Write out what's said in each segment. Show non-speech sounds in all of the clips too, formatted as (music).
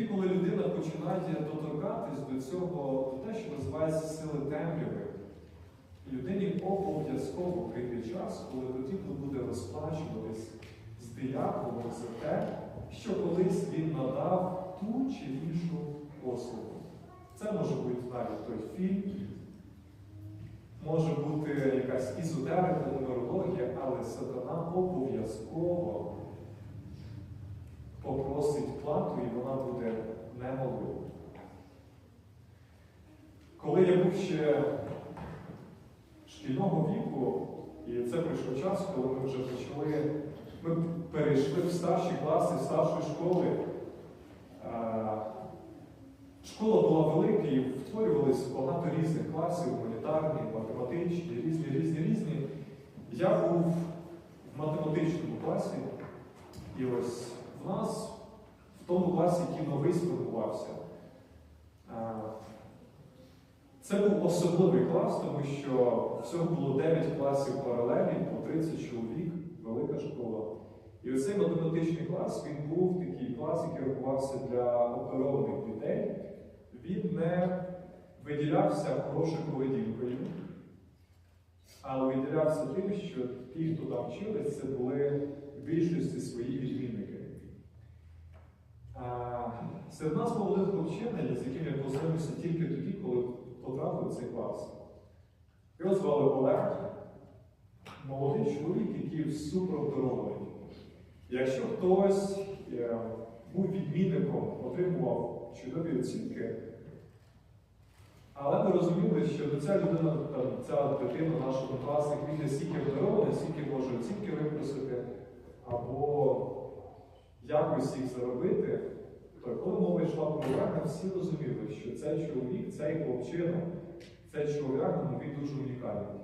Тоді, коли людина починає доторкатись до цього, те, що називається сили темряви, людині обов'язково прийде час, коли потрібно буде розплачуватись з дияволом за те, що колись він надав ту чи іншу послугу. Це може бути навіть той фільм, може бути якась ізотерика, нумерологія, але сатана обов'язково попросить плату і вона буде немалою. Коли я був ще шкільного віку, і це прийшов час, коли ми вже почали, ми перейшли в старші класи старшої школи. Е, Школа була велика і втворювалися багато різних класів, гуманітарні, математичні, різні, різні, різні. Я був в математичному класі, і ось в нас в тому класі, який новий сформувався. е, Це був особливий клас, тому що всього було 9 класів паралелі, по 30 чоловік, велика школа. І оцей математичний клас він був такий клас, який рахувався для обдарованих дітей. Він не виділявся хорошою поведінкою, але виділявся тим, що ті, хто там вчились, це були в більшості свої відмінники. Серед нас був один хлопчина, з яким я познайомився тільки тоді, коли потрапив цей клас. Його звали Олег, молодий чоловік, який супер. Якщо хтось е, був відмінником, отримував чудові оцінки, але ми розуміли, що ця людина, ця дитина, наш однокласник, він не стільки обдарований, стільки може оцінки випросити, або якось їх заробити, коли мова йшла про Олега, всі розуміли, що цей чоловік, цей хлопчина, цей чоловік, він дуже унікальний.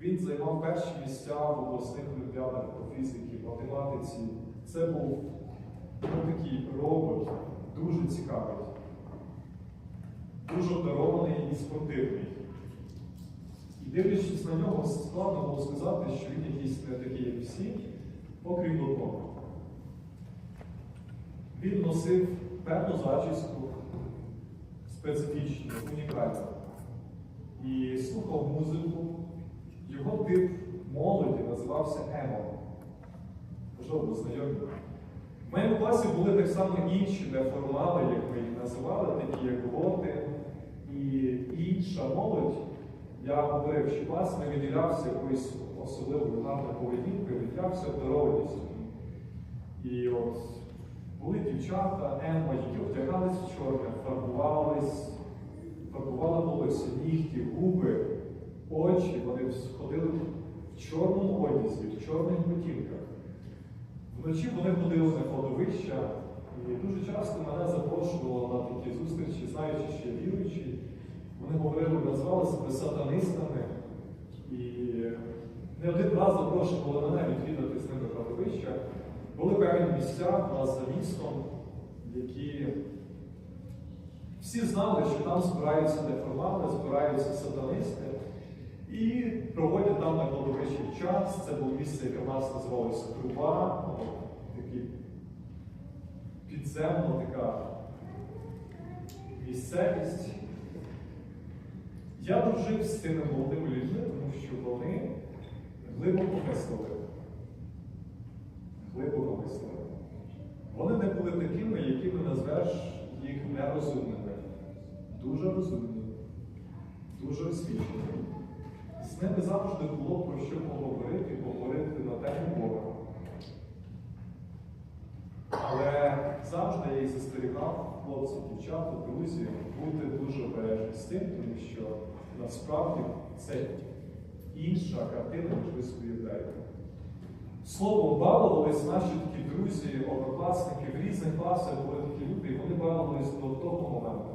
Він займав перші місця в обласних олімпіадах по фізиці, математиці. Це був ну, такий робот, дуже цікавий, дуже обдарований і спортивний. І дивлячись на нього, складно було сказати, що він якийсь не такий, як всі, окрім одного. Він носив певну зачіску, специфічну, унікальну. І слухав музику. Його тип молоді називався Емо. Можливо, знайомі. В моєму класі були так само інші неформали, як ми їх називали, такі як готи і інша молодь. Я говорив, що клас не виділявся якоюсь особливою гарною поведінкою, виділявся обдарованістю. І от були дівчата, Ема, які вдягались в чорне, фарбувались, фарбували волосся, нігті, губи очі, вони ходили в чорному одязі, в чорних ботинках. Вночі вони ходили на кладовища, і дуже часто мене запрошувало на такі зустрічі, знаючи, що я віруючий. Вони говорили, назвали себе сатанистами. І не один раз запрошували мене відвідати з ними кладовища. Були певні місця у нас за містом, які всі знали, що там збираються неформали, збираються сатанисти. І проводять там на кладовищі час. Це було місце, яке в нас називалося Труба, такі підземна така місцевість. Я дружив з цими молодими людьми, тому що вони глибоко мислили. Глибоко мислили. Вони не були такими, якими назвеш їх нерозумними. Дуже розумні, дуже освічені. З ними завжди було про що поговорити, поговорити на тему Бога. Але завжди я їх застерігав, хлопці, дівчата, друзі, бути дуже обережні з тим, тому що насправді це інша картина, ніж ви собі уявляєте. Словом, балувались наші такі друзі, однокласники в різних класах були такі люди, і вони балувались до того моменту,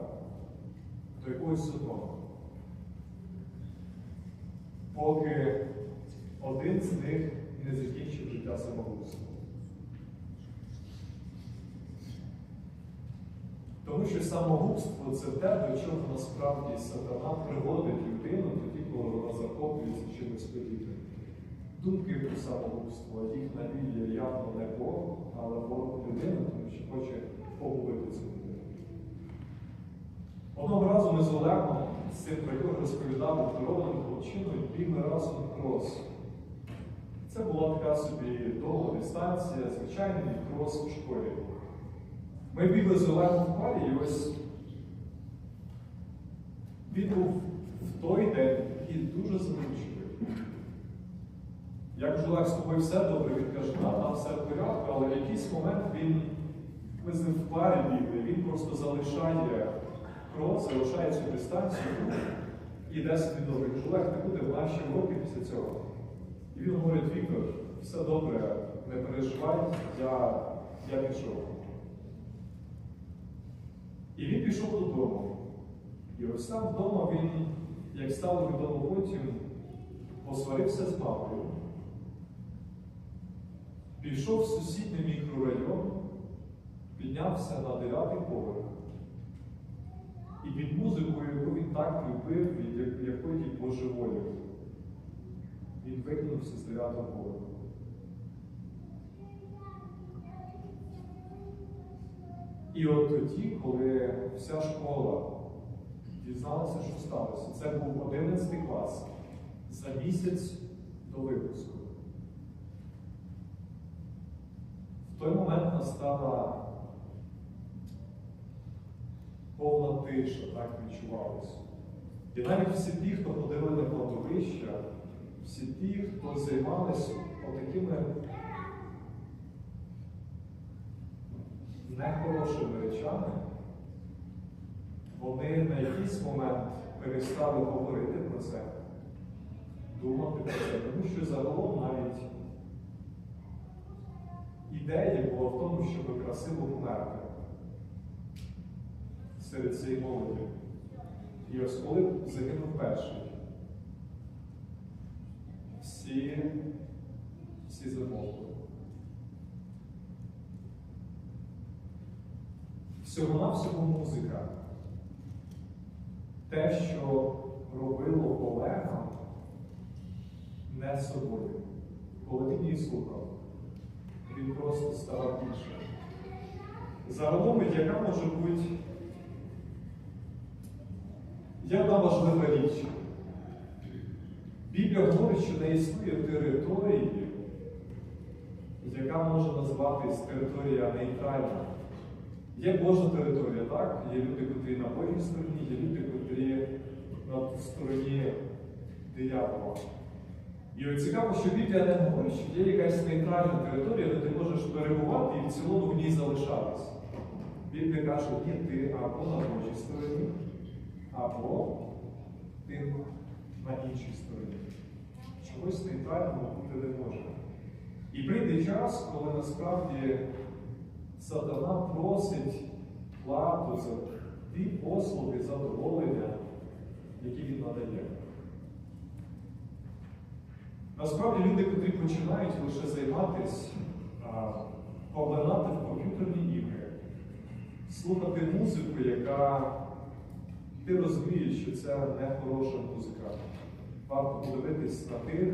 до якогось одного поки один з них не закінчив життя самогубством. Тому що самогубство це те, до чого насправді сатана приводить людину тоді, коли вона захоплюється чимось подібним думки про самогубства, їх навіє явно не Бог, але Бог людина, тому що хоче погубити цю людину. Одного разу ми з Олегом з цим пройом розповідав здоровим хлопчину і бігли разом крос. Це була така собі довга дистанція, звичайний крос у школі. Ми бігли з Олегом в парі і ось він був в той день і дуже зручний. Як ж з тобою все добре, він каже, да, там все в порядку, але в якийсь момент він, ми з ним в парі бігли, він просто залишає крос, залишає цю дистанцію і йде собі добре. Олег, ти буде в наші роки після цього. І він говорить, Віктор, все добре, не переживай, я, я пішов. І він пішов додому. І ось там вдома він, як стало відомо потім, посварився з мамою, пішов в сусідній мікрорайон, піднявся на дев'ятий поверх. І під музику, яку він так любив, від якої божеволів, він викинувся з дев'ятого поверху. І от тоді, коли вся школа дізналася, що сталося, це був 11 клас за місяць до випуску. В той момент настала повна тиша, так відчувалося. І навіть всі ті, хто ходили на кладовища, всі ті, хто займалися отакими нехорошими речами, вони на якийсь момент перестали говорити про це, думати про це, тому що загалом навіть ідея була в тому, щоб красиво померти серед цієї молоді. І ось коли загинув перший, всі, всі замовкли. Всього-навсього музика. Те, що робило Олега не собою. Коли він її слухав, він просто ставав більше. Загалом, яка може бути є одна важлива річ. Біблія говорить, що не існує території, яка може називатись територія нейтральна. Є Божа територія, так? Є люди, котрі на Божій стороні, є люди, котрі на стороні диявола. І цікаво, що Біблія не говорить, що є якась нейтральна територія, де ти можеш перебувати і в цілому в ній залишатись. Біблія каже, ні, ти або на Божій стороні, або ти на іншій стороні. Чогось нейтрального бути не може. І прийде час, коли насправді сатана просить плату за ті послуги, задоволення, які він надає. Насправді люди, котрі починають лише займатися, поглинати в комп'ютерні ігри, слухати музику, яка ти розумієш, що це не хороша музика. Варто подивитись на тих,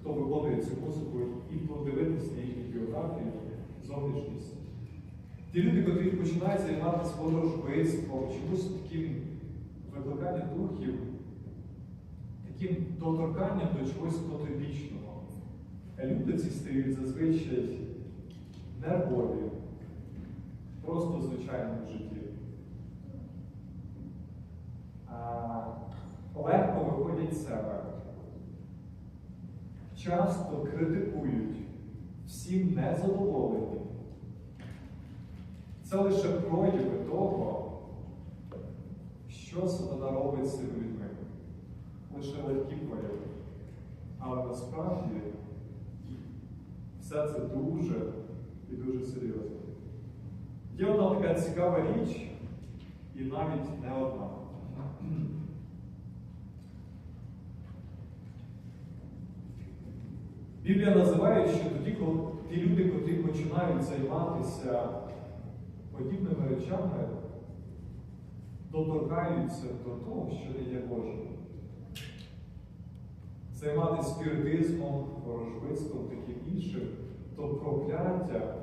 хто виконує цю музику, і подивитись на їхні біографії, зовнішність. Ті люди, котрі починають займатися ворожбитством, чомусь таким викликанням духів, таким доторканням до чогось потойбічного. Люди ці стають зазвичай нервові, просто в звичайному житті. А, легко виходять з себе. Часто критикують, всім незадоволені. Це лише прояви того, що сатана робить з людьми. Лише легкі прояви. Але насправді все це дуже і дуже серйозно. Є одна така цікава річ, і навіть не одна. Біблія називає, що тоді, коли ті люди, котрі починають займатися подібними речами, доторкаються до того, що не є Божим. Займатися спіритизмом, ворожбитством, таким іншим, то прокляття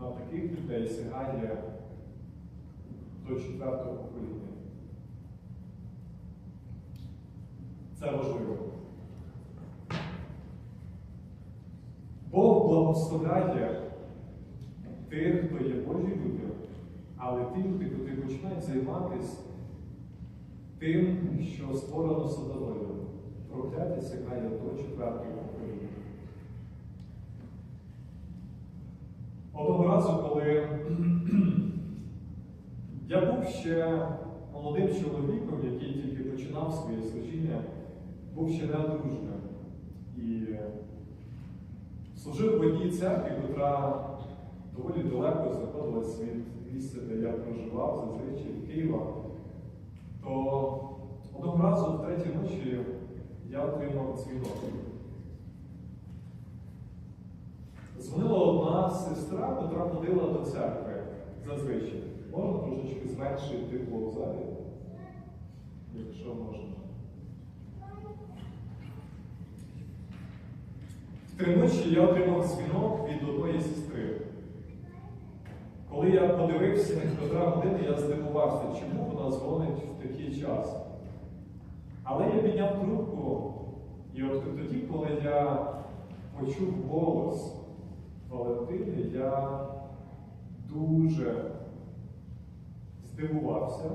на таких людей сягає до четвертого покоління. Це важливо. Бог благословляє тих, хто є Божі люди, але ті люди, котрі починають займатися тим, що створено сатаною, прокляття сягає до четвертої покоління. Одного разу, коли (clears throat) я був ще молодим чоловіком, який тільки починав своє служіння, був ще неодружним. І служив в одній церкві, яка доволі далеко знаходилась від місця, де я проживав, зазвичай Києва. То одного разу в третій ночі я отримав дзвінок. Дзвонила одна сестра, котра ходила до церкви зазвичай. Можна трошечки зменшити тепло в залі? Якщо можна. В три ночі я отримав дзвінок від одної сестри. Коли я подивився, котра година, я здивувався, чому вона дзвонить в такий час. Але я підняв трубку, і от тоді, коли я почув голос Валентини, я дуже здивувався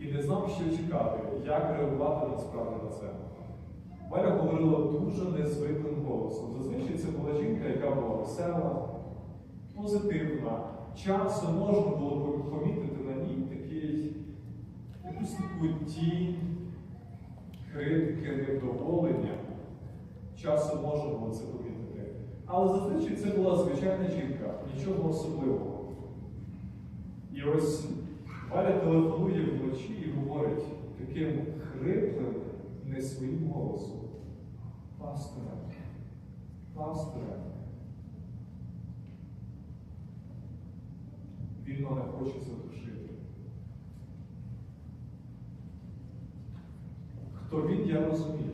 і не знав, що чекати, як реагувати насправді на це. Валя говорила дуже незвиклим голосом. Зазвичай це була жінка, яка була весела, позитивна. Часом можна було помітити на ній такий, якусь таку тінь, критики, невдоволення. Часом було це помітити. Але зазвичай це була звичайна жінка, нічого особливого. І ось Валя телефонує вночі і говорить таким хриплим, не своїм голосом. Пасторе, пасторе. Він мене хоче Хто він, я розумію.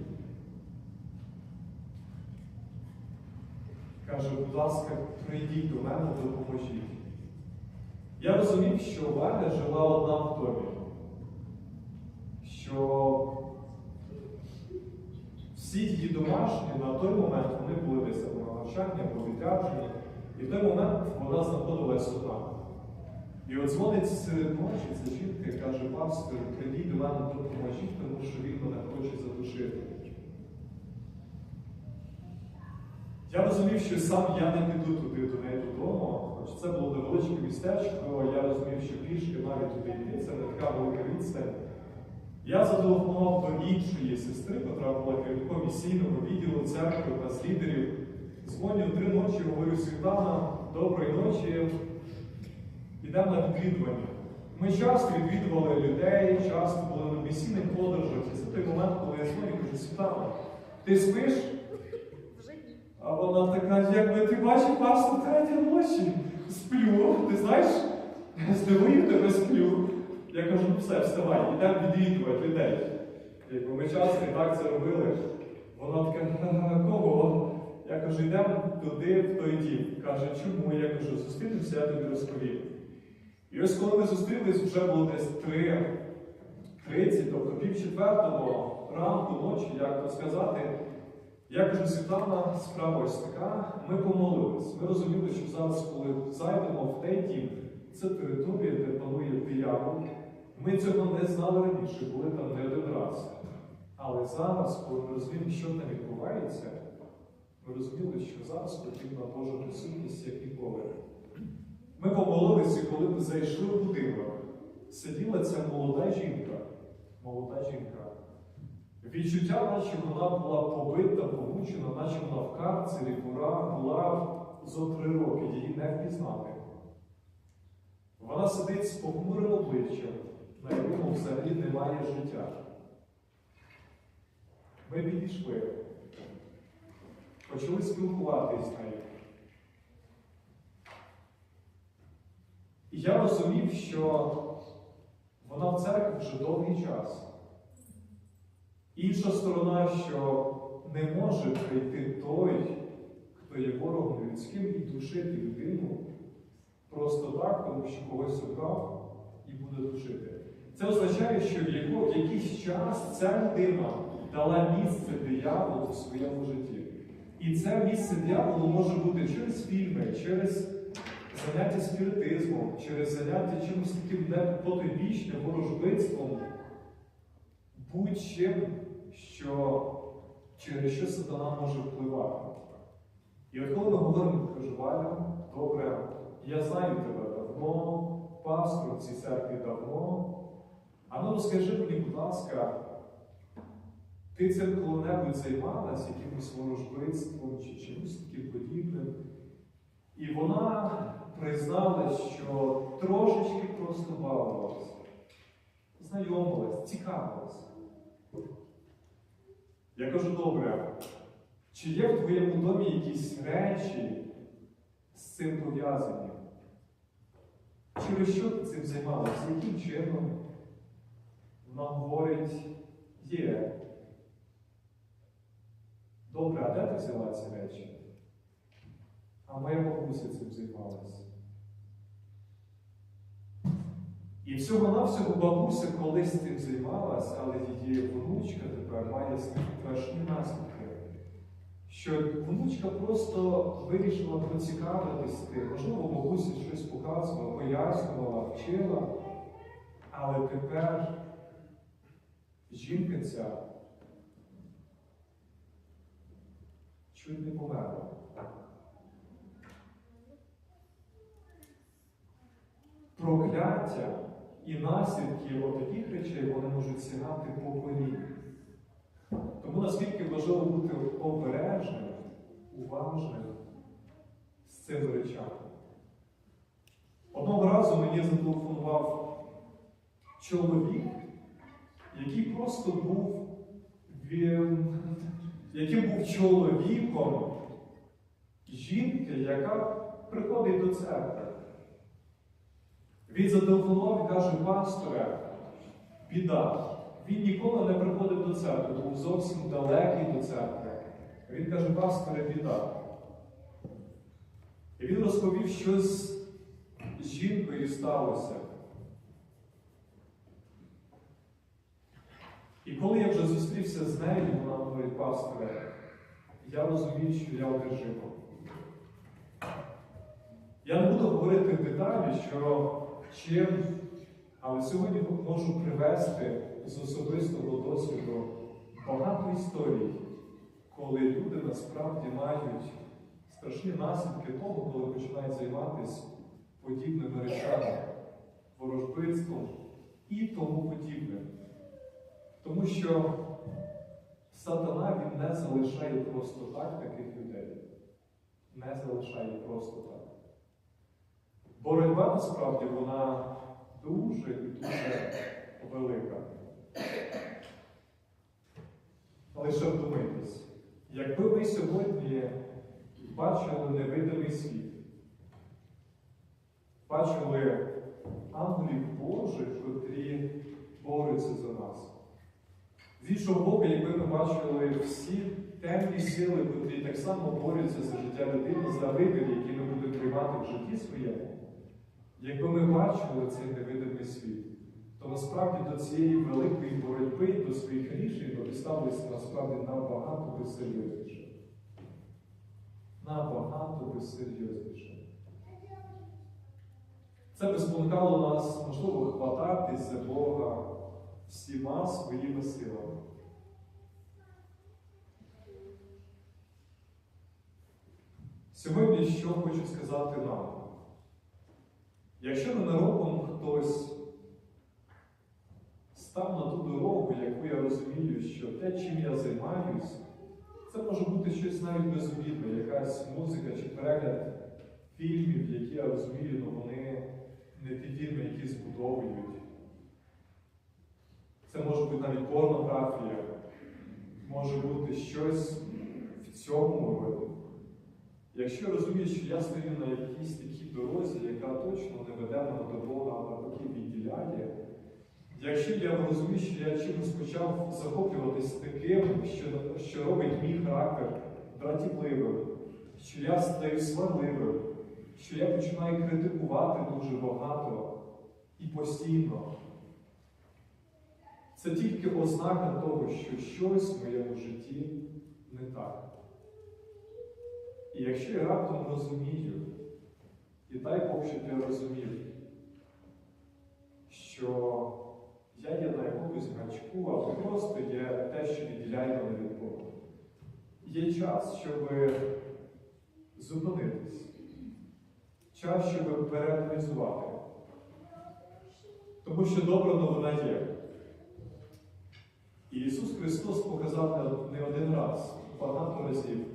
Каже, будь ласка, прийдіть до мене, допоможіть. Я розумів, що Валя жила одна в домі, що всі її домашні на той момент вони були десь на навчанні, або відряджені, і в той момент вона знаходилась одна. І от дзвонить серед ночі ця жінка і каже, пастор, прийдіть до мене, допоможіть, тому що він мене хоче задушити. Я розумів, що сам я не піду туди до неї додому, хоч це було невеличке містечко, я розумів, що пішки навіть туди йти, це не така велика відстань. Я зателефонував до іншої сестри, яка була керівником місійного відділу церкви та з лідерів. Дзвоню три ночі, говорю Світлана, доброї ночі. Йдемо на відвідування. Ми часто відвідували людей, часто були на місійних подорожах. І це той момент, коли я дзвоню, кажу, Світлана, ти спиш? А вона така, якби ти бачив пастор третя ночі, сплю, ти знаєш, здивую тебе сплю. Я кажу, ну все, вставай, йдемо відвідувати людей. Якби ми часто і так це робили. Вона така, «Ха-ха, кого? Я кажу, йдемо туди, в той дім. Каже, чому? Я кажу, зустрінемося, я тобі розповім. І ось коли ми зустрілись, вже було десь 3.30, тобто пів четвертого ранку, ночі, як то сказати. Я кажу, Світлана, справа ось така, ми помолились. Ми розуміли, що зараз, коли зайдемо в дім, це територія, де панує диявол. Ми цього не знали раніше, були там не один раз. Але зараз, коли ми розуміємо, що там відбувається, ми розуміли, що зараз потрібна Божа присутність, як ніколи. Ми помолилися, коли ми зайшли в будинок, сиділа ця молода жінка. Молода жінка. Відчуття, наче вона була побита, помучена, наче вона в карцері була, була зо три роки, її не впізнати. Вона сидить з похмурим обличчям, на якому взагалі немає життя. Ми підійшли, почали спілкуватися з нею. І я розумів, що вона в церкві вже довгий час. Інша сторона, що не може прийти той, хто є ворогом людським і душити людину просто так, тому що когось обрав і буде душити. Це означає, що в якийсь час ця людина дала місце дияволу в своєму житті. І це місце дияволу може бути через фільми, через заняття спіритизмом, через заняття чимось таким непотойбічним, ворожбитством, будь-чим, що, через що сатана може впливати. І от коли ми говоримо, кажу, Валя, добре, я знаю тебе давно, пастор в цій церкві давно. А ну розкажи мені, будь ласка, ти цим коли-небудь займалась якимось ворожбитством чи чимось таким подібним? І вона призналась, що трошечки просто бавилась, знайомилась, цікавилась. Я кажу, добре, чи є в твоєму домі якісь речі з цим пов'язані? Через що ти цим займалася? Яким чином? Вона говорить, є. Добре, а де ти взяла ці речі? А моя бабуся цим займалася. І всього-навсього бабуся колись цим займалась, але її внучка тепер має страшні наслідки. Що внучка просто вирішила поцікавитись тим. Можливо, бабуся щось показувала, пояснювала, вчила. Але тепер жінка ця чуть не померла. Прокляття і наслідки отаких речей вони можуть сягати поколінь. Тому наскільки важливо бути обережним, уважним з цими речами. Одного разу мені зателефонував чоловік, який просто був яким був чоловіком жінки, яка приходить до церкви. Він зателефонував і каже, пасторе, біда. Він ніколи не приходив до церкви, був зовсім далекий до церкви. Він каже, пасторе, біда. І він розповів, що з жінкою сталося. І коли я вже зустрівся з нею, вона говорить, пасторе, я розумію, що я одержима. Я не буду говорити деталі, що чим, але сьогодні можу привести з особистого досвіду багато історій, коли люди насправді мають страшні наслідки того, коли починають займатися подібними речами, ворожбитством і тому подібним. Тому що сатана він не залишає просто так таких людей. Не залишає просто так. Боротьба насправді вона дуже і дуже велика. Але ще вдумайтесь, якби ви сьогодні бачили невидимий світ, бачили ангелів Божих, котрі борються за нас. З іншого боку, якби ми бачили всі темні сили, котрі так само борються за життя людини, за вибір, який ми будемо приймати в житті своєму, якби ми бачили цей невидимий світ, то насправді до цієї великої боротьби, до своїх рішень ми ставилися насправді набагато безсерйозніше. Набагато безсерйозніше. Це би спонукало нас, можливо, хвататись за Бога всіма своїми силами. Сьогодні що хочу сказати нам? Якщо ненароком хтось став на ту дорогу, яку я розумію, що те, чим я займаюсь, це може бути щось навіть безобідне, якась музика чи перегляд фільмів, які я розумію, але вони не ті фільми, які збудовують. Це може бути навіть порнографія, може бути щось в цьому. Якщо я розумію, що я стою на якійсь такій дорозі, яка точно не веде мене до Бога, а навпаки відділяє, якщо я розумію, що я чимось почав захоплюватись таким, що, що робить мій характер дратівливим, що я стаю сварливим, що я починаю критикувати дуже багато і постійно, це тільки ознака того, що щось в моєму житті не так. І якщо я раптом розумію, і дай Бог, щоб я розумів, що я є на якомусь гачку, або просто є те, що відділяє мене від Бога. Є час, щоб зупинитись, час, щоб переаналізувати. Тому що добра новина є. І Ісус Христос показав не один раз, багато разів,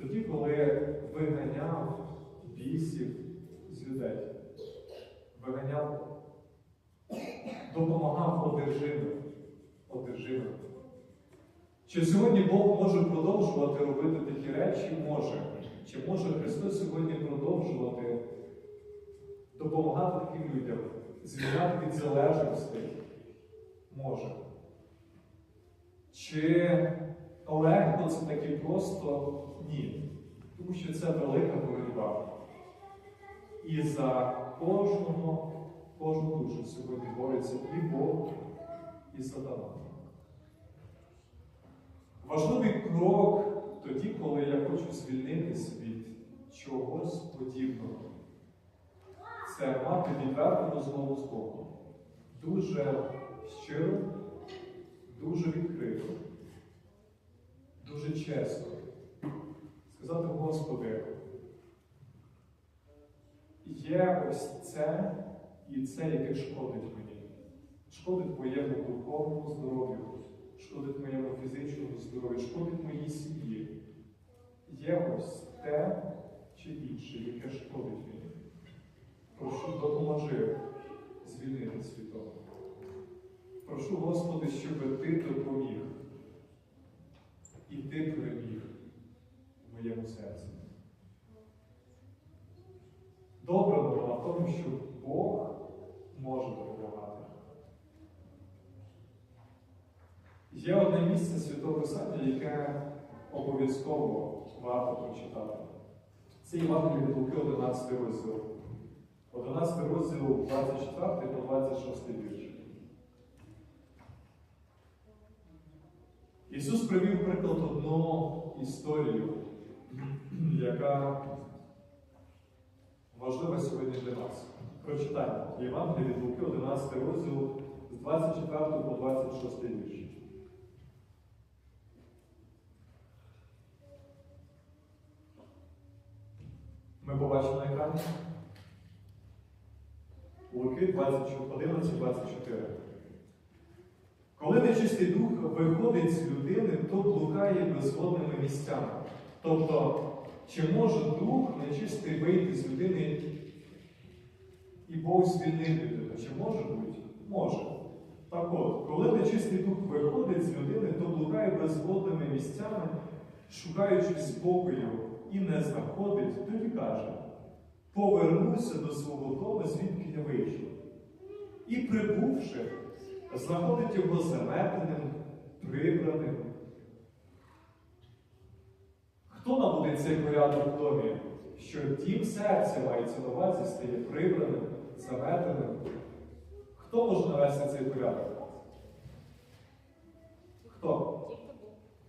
тоді, коли виганяв бісів з людей, виганяв, допомагав одержимим. одержимим. Чи сьогодні Бог може продовжувати робити такі речі? Може. Чи може Христос сьогодні продовжувати допомагати таким людям, звільняти від залежностей? Може. Чи легко це таки просто ні. Тому що це велика боротьба. І за кожного, кожну душу сьогодні бореться і Бог, і сатана. Важливий крок тоді, коли я хочу звільнитися від чогось подібного. Це мати відверту розмову з Богом. Дуже щиро, дуже відкрито, дуже чесно. Сказати, Господи, є ось це і це, яке шкодить мені. Шкодить моєму духовному здоров'ю, шкодить моєму фізичному здоров'ю, шкодить моїй сім'ї. Є ось те чи інше, яке шкодить мені. Прошу, допоможи звільнитися від того. Прошу, Господи, щоб Ти допоміг. І Ти переміг в моєму серці. Добра новина в тому, що Бог може допомагати. Є одне місце Святого Писання, яке обов'язково варто прочитати. Це Євангеліє від Луки, 11 розділ. 11 розділ 24 по 26 вірш. Ісус привів приклад одну історію, яка важлива сьогодні для нас. Прочитаємо Євангеліє від Луки, 11 розділ з 24 по 26 вірш. Ми побачимо на екрані. Луки 11-24. Коли нечистий дух виходить з людини, то блукає безводними місцями. Тобто, чи може дух нечистий вийти з людини і Бог звільнив людину? Чи може бути? Може. Так от, коли нечистий дух виходить з людини, то блукає безводними місцями, шукаючи спокою і не знаходить, тоді каже, повернуся до свого дому, звідки я вийшов. І прибувши, знаходить його заметеним, прибраним. Хто наводить цей порядок в домі? Що дім серця мається на увазі, стає прибраним, заметеним. Хто може навести цей порядок? Хто?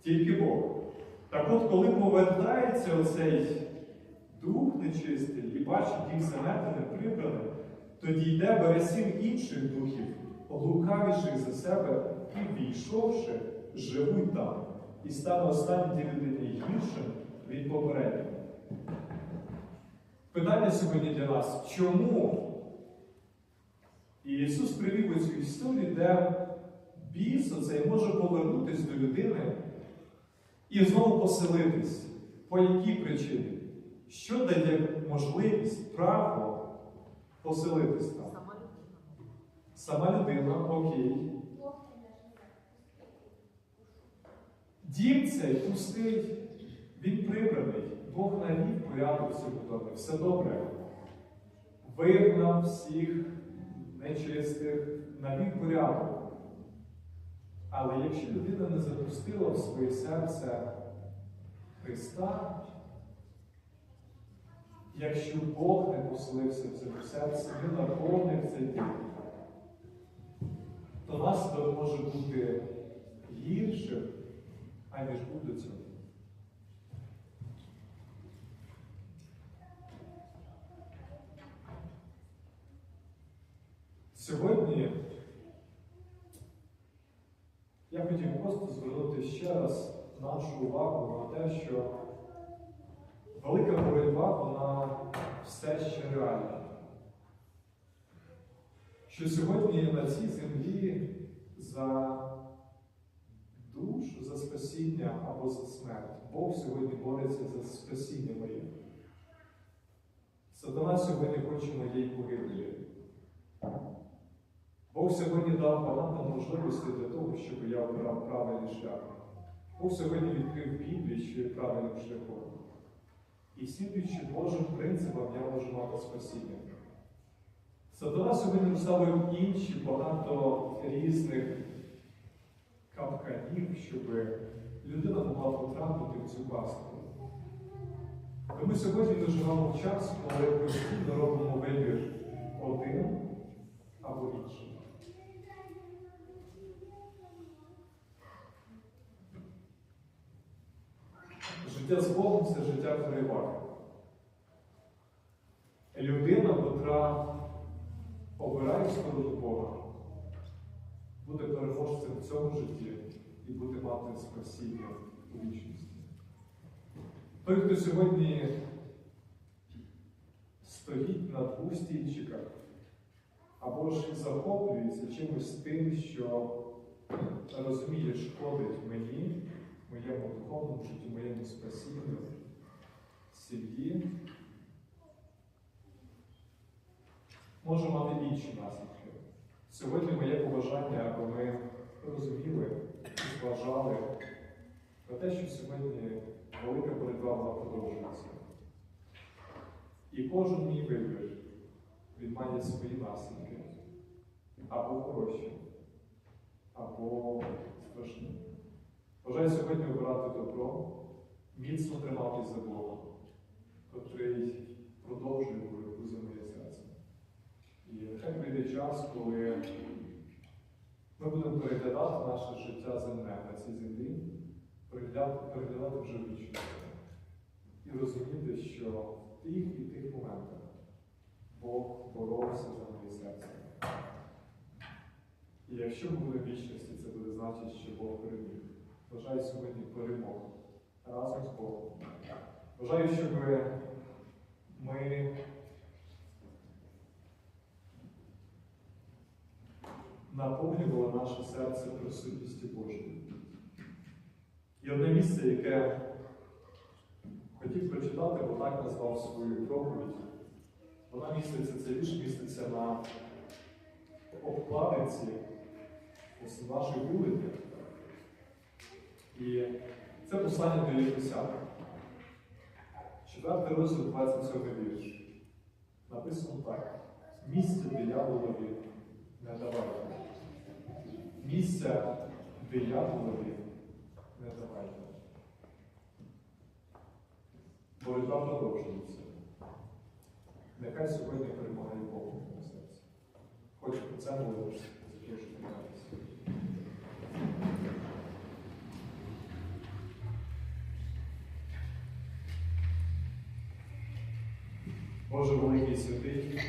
Тільки Бог. Так от, коли повертається оцей дух нечистий і бачить дім заметеним, прибраним, тоді йде бере сім інших духів, лукавіших за себе, і війшовши, живуть там, і стане останній людині гіршим від попереднього. Питання сьогодні для нас: чому? Ісус привів оцю історію, де біс оцей може повернутися до людини і знову поселитись. По якій причині? Що дає можливість, право поселитись там? Сама людина. Окей. Дім цей пустий, він прибраний. Бог навів порядок в цьому домі. Все добре. Вигнав всіх нечистих, навів порядок. Але якщо людина не запустила в своє серце Христа, якщо Бог не поселився в цьому серці, не наповнив цей дім, то наслідок може бути гіршим, аніж був цього. Сьогодні я хотів просто звернути ще раз нашу увагу на те, що велика боротьба, вона все ще реальна. Що сьогодні на цій землі за душу, за спасіння або за смерть. Бог сьогодні бореться за спасіння моє. Сатана сьогодні хоче моєї погибелі. Бог сьогодні дав багато можливостей для того, щоб я обрав правильний шлях. Бог сьогодні відкрив Біблію, що є правильним шляхом. І слідуючи Божим принципам, я можу мати спасіння. Сатана сьогодні розставив інші багато різних капканів, щоб людина могла потрапити в цю пастку. Ми сьогодні в час, коли постійно робимо вибір один або інший. Життя з Богом це життя переваги. Людина, котра обирає сторону Бога, буде переможцем в цьому житті і мати спасіння у вічності. Той, хто сьогодні стоїть на двох стільчиках, або ж захоплюється чимось тим, що розуміє, шкодить мені, моєму духовному житті, моєму спасінню, сім'ї, може мати інші наслідки. Сьогодні моє побажання, аби ми розуміли зважали на те, що сьогодні велика боротьба вона продовжується. І кожен мій вибір, він має свої наслідки. Або хороші, або страшні. Бажаю сьогодні обирати добро, міцно триматись за Бога, котрий продовжує боротьбу за моє серце. І нехай прийде час, коли ми будемо переглядати наше життя земне на цій землі, переглядати, переглядати вже вічно. І розуміти, що в тих і тих моментах Бог боровся за моє серце. І якщо буде в вічності, це буде значити, що Бог переміг. Бажаю сьогодні перемогу разом з Богом. Бажаю, щоб ми наповнювали наше серце присутністю Божою. І одне місце, яке хотів прочитати, бо так назвав свою проповідь. Вона міститься, це вірш міститься на обкладинці нашої бюлетні. І це послання до Єфесян. Четвертий розділ 27 вірш. Написано так. Місця дияволові не давайте. Місця дияволові не давайте. Боротьба продовжується. Нехай сьогодні перемагає Бог в моєму серці. Хочу про це молитися. Прошу триматися. Боже великий святий,